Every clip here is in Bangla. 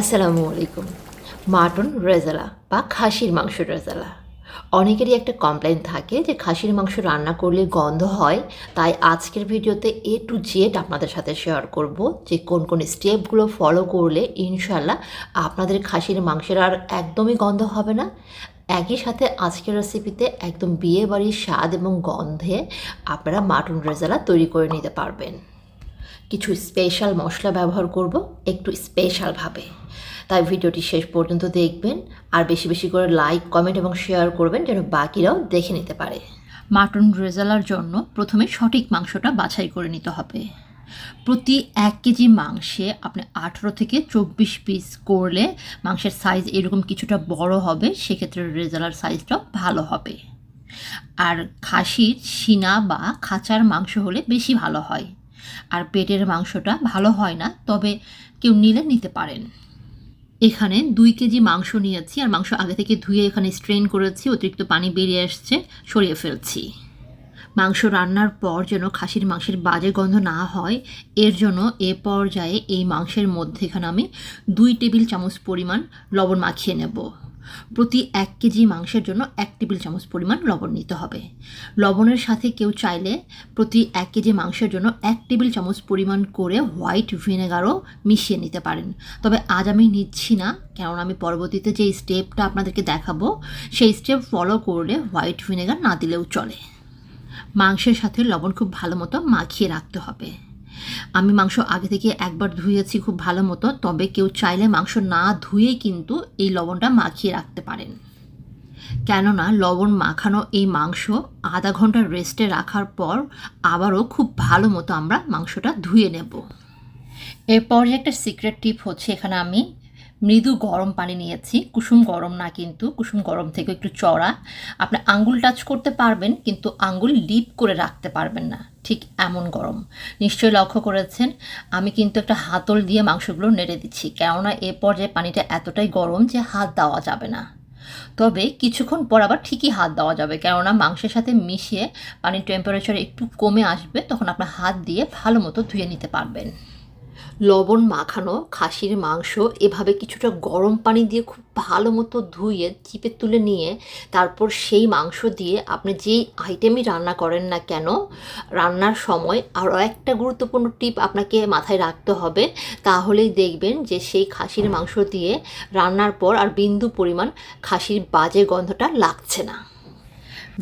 আসসালামু আলাইকুম। মাটন রেজালা বা খাসির মাংস রেজালা। অনেকেরই একটা কমপ্লেন থাকে যে খাসির মাংস রান্না করলে গন্ধ হয়, তাই আজকের ভিডিওতে এ টু জেড আপনাদের সাথে শেয়ার করব যে কোন কোন স্টেপগুলো ফলো করলে ইনশাল্লাহ আপনাদের খাসির মাংসের আর একদমই গন্ধ হবে না। একই সাথে আজকের রেসিপিতে একদম বিয়ে বাড়ির স্বাদ এবং গন্ধে আপনারা মাটন রেজালা তৈরি করে নিতে পারবেন। কিছু স্পেশাল মশলা ব্যবহার করব, একটু স্পেশালভাবে তাই ভিডিওটি শেষ পর্যন্ত দেখবেন আর বেশি বেশি করে লাইক কমেন্ট এবং শেয়ার করবেন যেন বাকিরাও দেখে নিতে পারে। মাটন রেজালার জন্য প্রথমে সঠিক মাংসটা বাছাই করে নিতে হবে। প্রতি এক কেজি মাংসে আপনি আঠেরো থেকে চব্বিশ পিস করলে মাংসের সাইজ এরকম কিছুটা বড় হবে, সেক্ষেত্রে রেজালার সাইজটা ভালো হবে। আর খাসির সিনা বা খাঁচার মাংস হলে বেশি ভালো হয়। আর পেটের মাংসটা ভালো হয় না, তবে কেউ নিলে নিতে পারেন। এখানে দুই কেজি মাংস নিয়েছি আর মাংস আগে থেকে ধুয়ে এখানে স্ট্রেন করেছি, অতিরিক্ত পানি বেরিয়ে আসছে, সরিয়ে ফেলছি। মাংস রান্নার পর যেন খাসির মাংসের বাজে গন্ধ না হয়, এর জন্য এ পর্যায়ে এই মাংসের মধ্যে এখানে আমি দুই টেবিল চামচ পরিমাণ লবণ মাখিয়ে নেব। প্রতি এক কেজি মাংসের জন্য এক টেবিল চামচ পরিমাণ লবণ নিতে হবে। লবণের সাথে কেউ চাইলে প্রতি এক কেজি মাংসের জন্য এক টেবিল চামচ পরিমাণ করে হোয়াইট ভিনেগারও মিশিয়ে নিতে পারেন। তবে আজ আমি নিচ্ছি না কারণ আমি পরবর্তীতে যে স্টেপটা আপনাদেরকে দেখাবো, সেই স্টেপ ফলো করলে হোয়াইট ভিনেগার না দিলেও চলে। মাংসের সাথে লবণ খুব ভালো মতো মাখিয়ে রাখতে হবে। আমি মাংস আগে থেকে একবার ধুয়েছি খুব ভালো মতো, তবে কেউ চাইলে মাংস না ধুয়ে কিন্তু এই লবণটা মাখিয়ে রাখতে পারেন। কেননা লবণ মাখানো এই মাংস আধা ঘণ্টা রেস্টে রাখার পর আবারও খুব ভালো মতো আমরা মাংসটা ধুয়ে নেব। এরপর একটা সিক্রেট টিপ হচ্ছে এখানে আমি মৃদু গরম পানি নিয়েছি। কুসুম গরম না কিন্তু, কুসুম গরম থেকে একটু চড়া। আপনি আঙ্গুল টাচ করতে পারবেন, কিন্তু আঙ্গুল লিপ করে রাখতে পারবেন না। ঠিক এমন গরম। নিশ্চয়ই লক্ষ্য করেছেন, আমি কিন্তু একটা হাতল দিয়ে মাংসগুলো নেড়ে দিচ্ছি, কেননা এ পর্যায়ে পানিটা এতটাই গরম যে হাত দেওয়া যাবে না। তবে কিছুক্ষণ পর আবার ঠিকই হাত দেওয়া যাবে, কেননা মাংসের সাথে মিশিয়ে পানির টেম্পারেচার একটু কমে আসবে, তখন আপনার হাত দিয়ে ভালো মতো ধুয়ে নিতে পারবেন। লবণ মাখানো, খাসির মাংস, এভাবে কিছুটা গরম পানি দিয়ে খুব ভালো মতো ধুয়ে, চিপে তুলে নিয়ে, তারপর সেই মাংস দিয়ে আপনি যেই আইটেমই রান্না করেন না কেন, রান্নার সময় আরও একটা গুরুত্বপূর্ণ টিপ আপনাকে মাথায় রাখতে হবে। তাহলেই দেখবেন যে সেই খাসির মাংস দিয়ে রান্নার পর আর বিন্দু পরিমাণ খাসির বাজে গন্ধটা লাগছে না।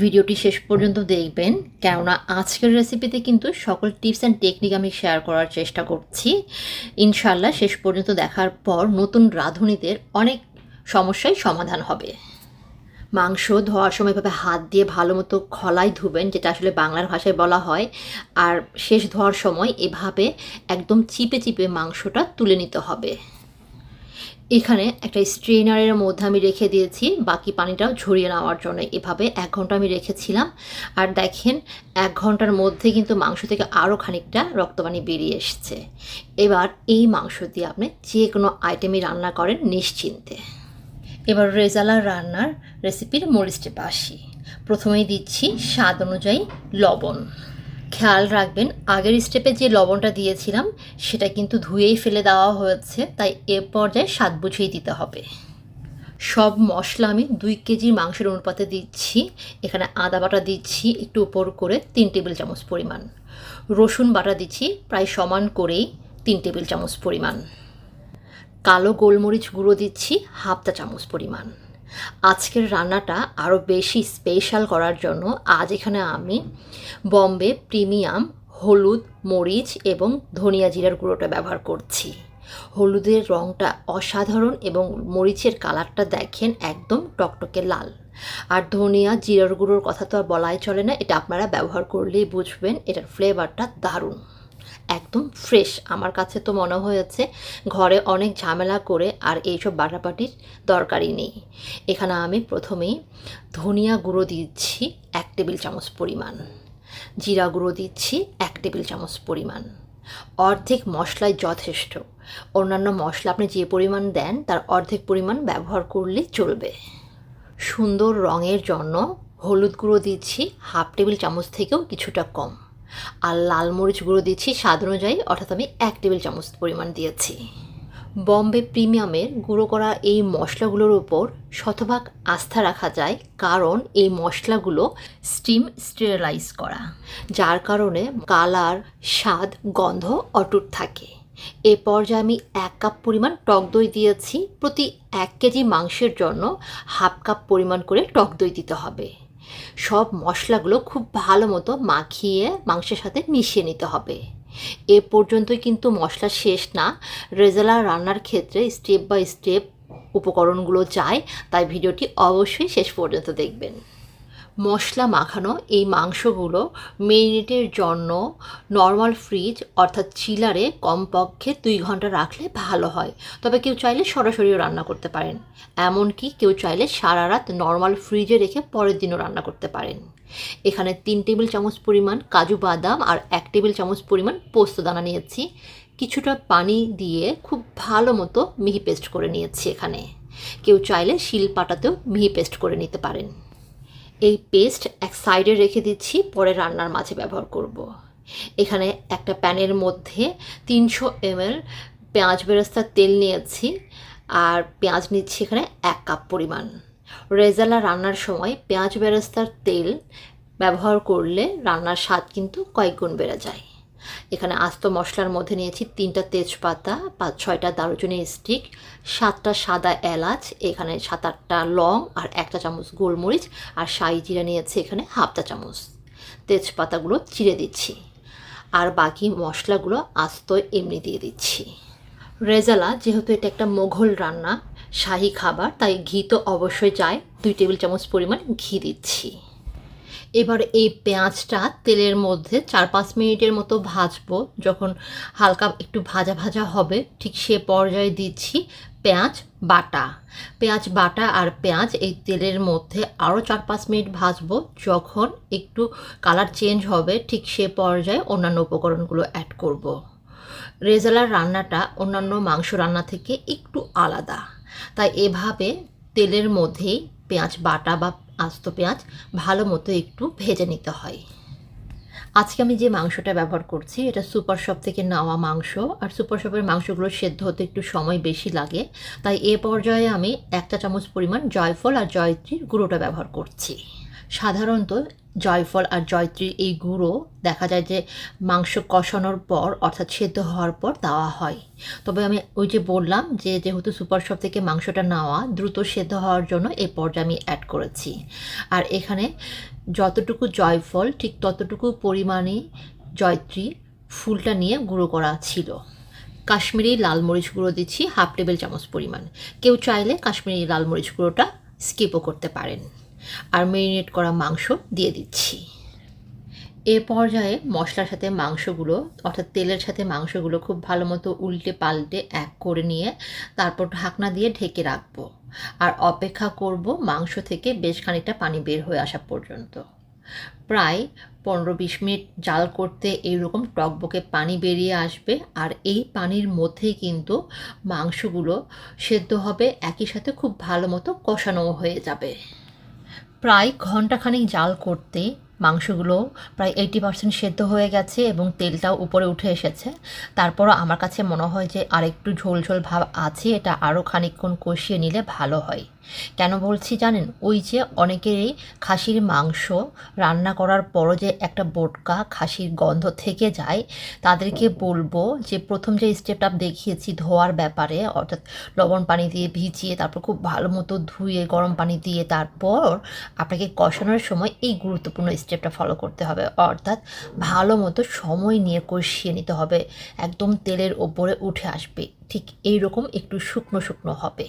ভিডিওটি শেষ পর্যন্ত দেখবেন, কেননা আজকের রেসিপিতে কিন্তু সকল টিপস অ্যান্ড টেকনিক আমি শেয়ার করার চেষ্টা করছি। ইনশাল্লাহ শেষ পর্যন্ত দেখার পর নতুন রাঁধুনিদের অনেক সমস্যাই সমাধান হবে। মাংস ধোয়ার সময় এভাবে হাত দিয়ে ভালো মতো খলাই ধুবেন, যেটা আসলে বাংলার ভাষায় বলা হয়। আর শেষ ধোয়ার সময় এভাবে একদম চিপে চিপে মাংসটা তুলে নিতে হবে। এখানে একটা স্ট্রেনারের মধ্যে আমি রেখে দিয়েছি, বাকি পানিটাও ঝরিয়ে নেওয়ার জন্য। এভাবে এক ঘণ্টা আমি রেখেছিলাম। আর দেখেন, এক ঘণ্টার মধ্যে কিন্তু মাংস থেকে আরও খানিকটা রক্তপানি বেরিয়ে এসছে। এবার এই মাংস দিয়ে আপনি যে কোনো আইটেমই রান্না করেন নিশ্চিন্তে। এবার রেজালার রান্নার রেসিপির মূল স্টেপে আসি। প্রথমেই দিচ্ছি স্বাদ অনুযায়ী লবণ। খেয়াল রাখবেন, আগের স্টেপে যে লবণটা দিয়েছিলাম, সেটা কিন্তু ধুয়েই ফেলে দেওয়া হয়েছে, তাই এ পর্যায়ে স্বাদ বুঝিয়ে দিতে হবে। সব মশলা আমি দুই কেজি মাংসের অনুপাতে দিচ্ছি, এখানে আদা বাটা দিচ্ছি, একটু উপর করে তিন টেবিল চামচ পরিমাণ। রসুন বাটা দিচ্ছি, প্রায় সমান করেই তিন টেবিল চামচ পরিমাণ। কালো গোলমরিচ গুঁড়ো দিচ্ছি, হাফ চা চামচ পরিমাণ। আজকের রান্নাটা আরও বেশি স্পেশাল করার জন্য আজ এখানে আমি বম্বে প্রিমিয়াম হলুদ, মরিচ এবং ধনিয়া জিরার গুঁড়োটা ব্যবহার করছি। হলুদের রঙটা অসাধারণ এবং মরিচের কালারটা দেখেন একদম টকটকে লাল। আর ধনিয়া জিরার গুঁড়োর কথা তো আর বলাই চলে না, এটা আপনারা ব্যবহার করলেই বুঝবেন, এটার ফ্লেভারটা দারুণ। একদম ফ্রেশ আমার কাছে তো মনে হয়েছে ঘরে অনেক ঝামেলা করে আর এইসব বাটাবাটির দরকারই নেই। এখানে আমি প্রথমেই ধনিয়া গুঁড়ো দিচ্ছি এক টেবিল চামচ পরিমাণ। জিরা গুঁড়ো দিচ্ছি এক টেবিল চামচ পরিমাণ। অর্ধেক মশলায় যথেষ্ট। অন্যান্য মশলা আপনি যে পরিমাণ দেন তার অর্ধেক পরিমাণ ব্যবহার করলে চলবে। সুন্দর রঙের জন্য হলুদ গুঁড়ো দিচ্ছি, হাফ টেবিল চামচ থেকেও কিছুটা কম। আর লাল মরিচ গুঁড়ো দিচ্ছি স্বাদ অনুযায়ী। অর্থাৎ আমি এক টেবিল চামচ পরিমাণ দিয়েছি। বম্বে প্রিমিয়ামের গুঁড়ো করা এই মশলাগুলোর উপর শতভাগ আস্থা রাখা যায় কারণ এই মশলাগুলো স্টিম স্টেরিলাইজ করা, যার কারণে কালার, স্বাদ, গন্ধ অটুট থাকে। এ পর্যায়ে আমি এক কাপ পরিমাণ টক দই দিয়েছি। প্রতি এক কেজি মাংসের জন্য হাফ কাপ পরিমাণ করে টক দই দিতে হবে। সব মশলাগুলো খুব ভালো মতো মাখিয়ে মাংসের সাথে মিশিয়ে নিতে হবে। এ পর্যন্তই কিন্তু মশলা শেষ না। রেজালা রান্নার ক্ষেত্রে স্টেপ বাই স্টেপ উপকরণগুলো চায় তাই ভিডিওটি অবশ্যই শেষ পর্যন্ত দেখবেন। মশলা মাখানো এই মাংসগুলো মেরিনেটের জন্য নর্মাল ফ্রিজ অর্থাৎ চিলারে কমপক্ষে দুই ঘণ্টা রাখলে ভালো হয়। তবে কেউ চাইলে সরাসরিও রান্না করতে পারেন। এমনকি কেউ চাইলে সারা রাত নর্মাল ফ্রিজে রেখে পরের দিনও রান্না করতে পারেন। এখানে তিন টেবিল চামচ পরিমাণ কাজু বাদাম আর এক টেবিল চামচ পরিমাণ পোস্ত দানা নিয়েছি। কিছুটা পানি দিয়ে খুব ভালো মতো মিহি পেস্ট করে নিয়েছি এখানে। কেউ চাইলে শিল পাটাতেও মিহি পেস্ট করে নিতে পারেন। এই পেস্ট এক সাইডে রেখে দিচ্ছি, পরে রান্নার মাঝে ব্যবহার করব। এখানে একটা প্যানের মধ্যে তিনশো এমএল পেঁয়াজ বেরেস্তার তেল নিয়েছি, আর পেঁয়াজ নিচ্ছি এখানে এক কাপ পরিমাণ রেজালা রান্নার সময় পেঁয়াজ বেরেস্তার তেল ব্যবহার করলে রান্নার স্বাদ কিন্তু কয়েক গুণ বেড়ে যায় এখানে আস্ত মশলার মধ্যে নিয়েছি তিনটা তেজপাতা, পাঁচ ছয়টা দারুচিনি স্টিক সাতটা সাদা এলাচ, এখানে সাত আটটা লং আর একটা চামচ গোলমরিচ আর শাহি জিরা নিয়েছি এখানে হাফটা চামচ। তেজপাতাগুলো চিড়ে দিচ্ছি। আর বাকি মশলাগুলো আস্ত এমনি দিয়ে দিচ্ছি। রেজালা, যেহেতু এটা একটা মোঘল রান্না, শাহি খাবার, তাই ঘি তো অবশ্যই চাই দুই টেবিল চামচ পরিমাণ ঘি দিচ্ছি। এবার এই পেঁয়াজটা তেলের মধ্যে চার পাঁচ মিনিটের মতো ভাজবো। যখন হালকা একটু ভাজা ভাজা হবে, ঠিক সে পর্যায়ে দিচ্ছি পেঁয়াজ বাটা। পেঁয়াজ বাটা আর পেঁয়াজ এই তেলের মধ্যে আরও চার পাঁচ মিনিট ভাজবো। যখন একটু কালার চেঞ্জ হবে, ঠিক সে পর্যায়ে অন্যান্য উপকরণগুলো অ্যাড করব। রেজালার রান্নাটা অন্যান্য মাংস রান্না থেকে একটু আলাদা। তাই এভাবে তেলের মধ্যেই পেঁয়াজ বাটা বা আস্ত পেঁয়াজ ভালো মতো একটু ভেজে নিতে হয়। আজকে আমি যে মাংসটা ব্যবহার করছি, এটা সুপার শপ থেকে নেওয়া মাংস। আর সুপার শপের মাংসগুলো সেদ্ধ হতে একটু সময় বেশি লাগে। তাই এ পর্যায়ে আমি একটা চামচ পরিমাণ জয়ফল আর জয়ত্রীর গুঁড়োটা ব্যবহার করছি। সাধারণত জয়ফল আর জয়ত্রীর এই গুঁড়ো দেখা যায় যে মাংস কষানোর পর, অর্থাৎ সেদ্ধ হওয়ার পর দেওয়া হয়। তবে আমি ওই যে বললাম যে যেহেতু সুপার শপ থেকে মাংসটা নেওয়া, দ্রুত সেদ্ধ হওয়ার জন্য এ পর্যায়ে আমি অ্যাড করেছি। আর এখানে যতটুকু জয়ফল, ঠিক ততটুকু পরিমাণে জয়ত্রী ফুলটা নিয়ে গুঁড়ো করা ছিল। কাশ্মীরি লাল মরিচ গুঁড়ো দিচ্ছি, হাফ টেবিল চামচ পরিমাণ। কেউ চাইলে কাশ্মীরি লাল মরিচ গুঁড়োটা স্কিপও করতে পারেন। আর মেরিনেট করা মাংস দিয়ে দিচ্ছি। এ পর্যায়ে মশলার সাথে মাংসগুলো, অর্থাৎ তেলের সাথে মাংসগুলো খুব ভালো মতো উল্টে পাল্টে এক করে নিয়ে তারপর ঢাকনা দিয়ে ঢেকে রাখব। আর অপেক্ষা করব মাংস থেকে বেশ খানিকটা পানি বের হয়ে আসা পর্যন্ত। প্রায় পনেরো বিশ মিনিট জাল করতে এইরকম টকবকে পানি বেরিয়ে আসবে আর এই পানির মধ্যেই কিন্তু মাংসগুলো সেদ্ধ হবে, একই সাথে খুব ভালো মতো কষানোও হয়ে যাবে। প্রায় ঘন্টাখানিক জাল করতে মাংসগুলো প্রায় এইটি পার্সেন্ট সেদ্ধ হয়ে গেছে এবং তেলটাও উপরে উঠে এসেছে। তারপরও আমার কাছে মনে হয় যে আরেকটু ঝোল ঝোল ভাব আছে, এটা আরও খানিকক্ষণ কষিয়ে নিলে ভালো হয়। কেন বলছি জানেন? ওই যে অনেকেরই খাসির মাংস রান্না করার পরও যে একটা বোটকা খাসির গন্ধ থেকে যায়, তাদেরকে বলব যে প্রথম যে স্টেপটা দেখিয়েছি ধোয়ার ব্যাপারে, অর্থাৎ লবণ পানি দিয়ে ভিজিয়ে তারপর খুব ভালো মতো ধুয়ে গরম পানি দিয়ে তারপর আপনাকে কষানোর সময় এই গুরুত্বপূর্ণ স্টেপটা ফলো করতে হবে। অর্থাৎ ভালো মতো সময় নিয়ে কষিয়ে নিতে হবে। একদম তেলের ওপরে উঠে আসবে। ঠিক এই রকম একটু শুকনো শুকনো হবে।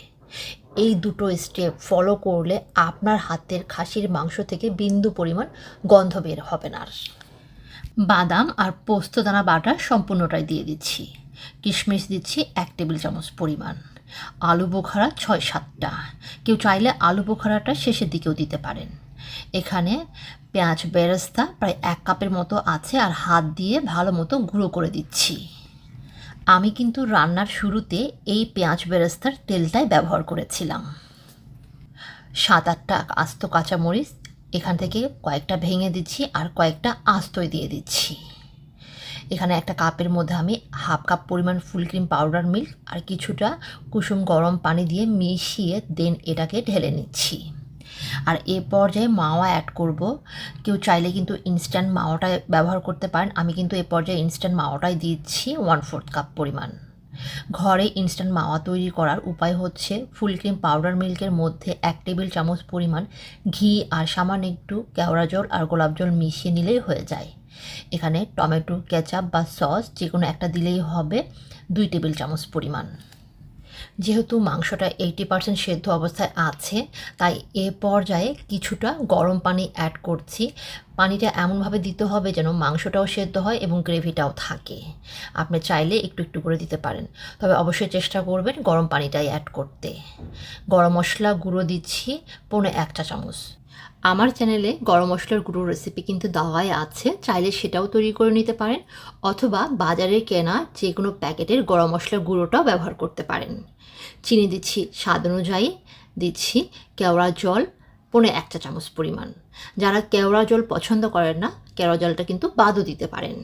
এই দুটো স্টেপ ফলো করলে আপনার হাতের খাসির মাংস থেকে বিন্দু পরিমাণ গন্ধ বের হবে না। বাদাম আর পোস্তদানা বাটা সম্পূর্ণটাই দিয়ে দিচ্ছি। কিশমিশ দিচ্ছি এক টেবিল চামচ পরিমাণ। আলু বোখারা ছয় সাতটা। কেউ চাইলে আলু বোখারাটা শেষের দিকেও দিতে পারেন। এখানে পেঁয়াজ বেরেস্তা প্রায় এক কাপের মতো আছে আর হাত দিয়ে ভালো মতো গুঁড়ো করে দিচ্ছি। আমি কিন্তু রান্নার শুরুতে এই পেঁয়াজ বেরেস্তার তেলটাই ব্যবহার করেছিলাম। সাত আটটা আস্ত কাঁচামরিচ এখান থেকে কয়েকটা ভেঙে দিচ্ছি আর কয়েকটা আস্তই দিয়ে দিচ্ছি। এখানে একটা কাপের মধ্যে আমি হাফ কাপ পরিমাণ ফুল ক্রিম পাউডার মিল্ক আর কিছুটা কুসুম গরম পানি দিয়ে মিশিয়ে দেন এটাকে ঢেলে নিচ্ছি। আর এ পর্যায়ে মাওয়া অ্যাড করব। কেউ চাইলে কিন্তু ইনস্ট্যান্ট মাওয়াটা ব্যবহার করতে পারেন। আমি কিন্তু এ পর্যায়ে ইনস্ট্যান্ট মাওয়াটাই দিচ্ছি ওয়ান ফোর্থ কাপ পরিমাণ। ঘরে ইনস্ট্যান্ট মাওয়া তৈরি করার উপায় হচ্ছে ফুল ক্রিম পাউডার মিল্কের মধ্যে এক টেবিল চামচ পরিমাণ ঘি আর সামান্য একটু কেওড়া জল আর গোলাপ জল মিশিয়ে নিলেই হয়ে যায়। এখানে টমেটো কেচাপ বা সস যে কোনো একটা দিলেই হবে। দুই টেবিল চামচ পরিমাণ। যেহেতু মাংসটা এইটি পার্সেন্ট সেদ্ধ অবস্থায় আছে, তাই এ পর্যায়ে কিছুটা গরম পানি অ্যাড করছি। পানিটা এমনভাবে দিতে হবে যেন মাংসটাও সেদ্ধ হয় এবং গ্রেভিটাও থাকে। আপনি চাইলে একটু একটু করে দিতে পারেন। তবে অবশ্যই চেষ্টা করবেন গরম পানিটাই অ্যাড করতে। গরম মশলা গুঁড়ো দিচ্ছি, পৌনে এক চা চামচ আমার চ্যানেলে গরম মশলার গুঁড়ো রেসিপি কিন্তু দেওয়াই আছে। চাইলে সেটাও তৈরি করে নিতে পারেন, অথবা বাজারে কেনা যে কোনো প্যাকেটের গরম মশলার গুঁড়োটাও ব্যবহার করতে পারেন। চিনি দিচ্ছি স্বাদ অনুযায়ী, দিচ্ছি কেওড়া জল পনে এক চা চামচ পরিমাণ। যারা কেওড়া জল পছন্দ করেন না, কেওড়া জলটা কিন্তু বাদও দিতে পারেন।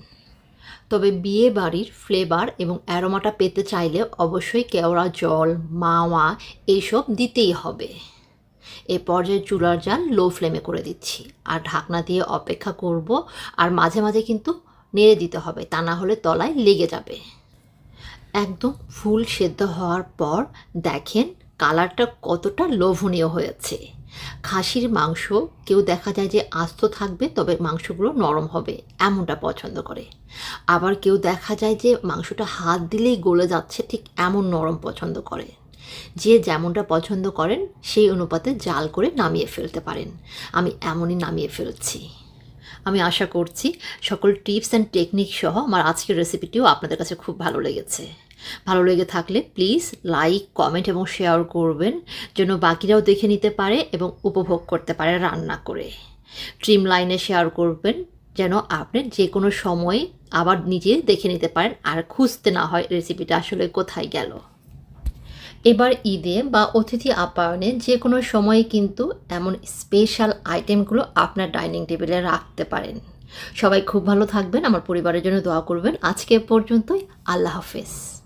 তবে বিয়ে বাড়ির ফ্লেভার এবং অ্যারোমাটা পেতে চাইলে অবশ্যই কেওড়া জল, মাওয়া এইসব দিতেই হবে। এ পর্যায়ে চুলার জাল লো ফ্লেমে করে দিচ্ছি। আর ঢাকনা দিয়ে অপেক্ষা করব, আর মাঝে মাঝে কিন্তু নেড়ে দিতে হবে, তা না হলে তলায় লেগে যাবে। একদম ফুল সেদ্ধ হওয়ার পর দেখেন কালারটা কতটা লোভনীয় হয়েছে। খাসির মাংস, কেউ দেখা যায় যে আস্ত থাকবে, তবে মাংসগুলো নরম হবে, এমনটা পছন্দ করে। আবার কেউ দেখা যায় যে মাংসটা হাত দিলেই গলে যাচ্ছে, ঠিক এমন নরম পছন্দ করে। যে যেমনটা পছন্দ করেন, সেই অনুপাতে জাল করে নামিয়ে ফেলতে পারেন। আমি এমনই নামিয়ে ফেলছি। আমি আশা করছি সকল টিপস অ্যান্ড টেকনিক সহ আমার আজকের রেসিপিটিও আপনাদের কাছে খুব ভালো লেগেছে। ভালো লেগে থাকলে প্লিজ লাইক, কমেন্ট এবং শেয়ার করবেন, যেন বাকিরাও দেখে নিতে পারে এবং উপভোগ করতে পারে রান্না করে। ট্রিম লাইনে শেয়ার করবেন, যেন আপনি যে কোনো সময় আবার নিজে দেখে নিতে পারেন, আর খুঁজতে না হয় রেসিপিটা আসলে কোথায় গেল। এবার ঈদে বা অতিথি আপ্যায়নে যে কোনো সময়ে কিন্তু এমন স্পেশাল আইটেমগুলো আপনার ডাইনিং টেবিলে রাখতে পারেন। সবাই খুব ভালো থাকবেন, আমার পরিবারের জন্য দোয়া করবেন। আজকে পর্যন্তই, আল্লাহ হাফেজ।